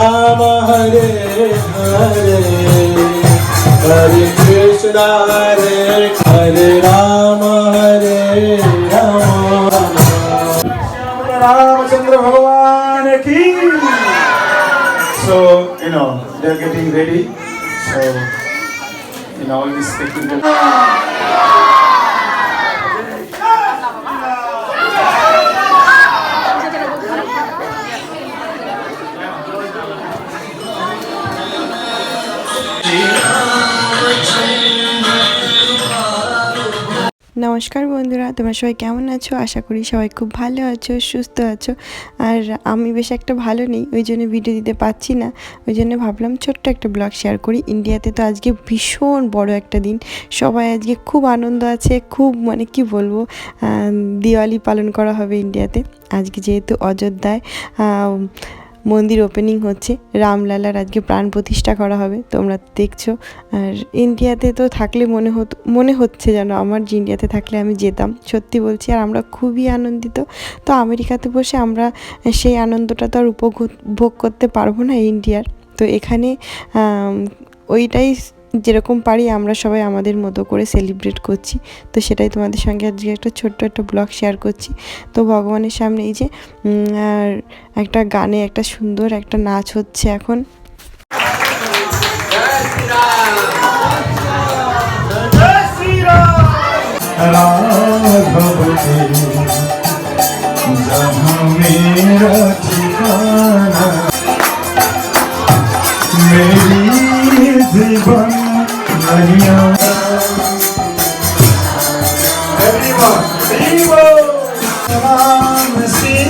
Rama Hare Hare Hare Krishna Hare Hare Rama Hare Rama Ramachandra Bhagavan ki So, you know, they're getting ready. So, you know, all this technical. নমস্কার বন্ধুরা, তোমরা সবাই কেমন আছো? আশা করি সবাই খুব ভালো আছো, সুস্থ আছো। আর আমি বেশ একটা ভালো নেই, ওই জন্য ভিডিও দিতে পারছি না। ওই জন্য ভাবলাম ছোট্ট একটা ব্লগ শেয়ার করি। ইন্ডিয়াতে তো আজকে ভীষণ বড় একটা দিন। সবাই আজকে খুব আনন্দ আছে, খুব মানে কি বলব দিওয়ালি পালন করা হবে ইন্ডিয়াতে আজকে যেহেতু অযোধ্যায় মন্দির ওপেনিং হচ্ছে। রামলালার আজকে প্রাণ প্রতিষ্ঠা করা হবে, তোমরা দেখছ। আর ইন্ডিয়াতে তো থাকলে মনে হতো মনে হচ্ছে যেন আমার যে ইন্ডিয়াতে থাকলে আমি যেতাম। সত্যি বলছি, আর আমরা খুবই আনন্দিত। তো আমেরিকাতে বসে আমরা সেই আনন্দটা তো আর উপভোগ করতে পারব না ইন্ডিয়ার তো এখানে ওইটাই যেরকম পারি, আমরা সবাই আমাদের মতো করে সেলিব্রেট করছি। তো সেটাই তোমাদের সঙ্গে আজকে একটা ছোট্ট একটা ব্লগ শেয়ার করছি। তো ভগবানের সামনে এই যে একটা গানে একটা সুন্দর একটা নাচ হচ্ছে এখন। জীবন Everyone, everyone, come on, see.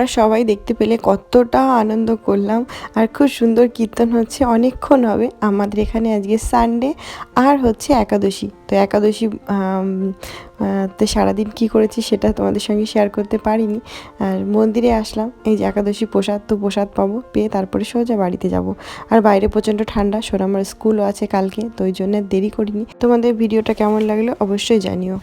আমরা সবাই দেখতে পেলে কতটা আনন্দ করলাম আর খুব সুন্দর কীর্তন হচ্ছে, অনেকক্ষণ হবে আমাদের এখানে আজকে সানডে আর হচ্ছে একাদশী। তো একাদশী তে সারাদিন কী করেছি সেটা তোমাদের সঙ্গে শেয়ার করতে পারিনি। আর মন্দিরে আসলাম, এই যে একাদশী প্রসাদ, তো প্রসাদ পাবো, পেয়ে তারপরে সোজা বাড়িতে যাব। আর বাইরে প্রচণ্ড ঠান্ডা সোনামার স্কুলও আছে কালকে, তো ওই জন্য দেরি করিনি। তোমাদের ভিডিওটা কেমন লাগল অবশ্যই জানিও।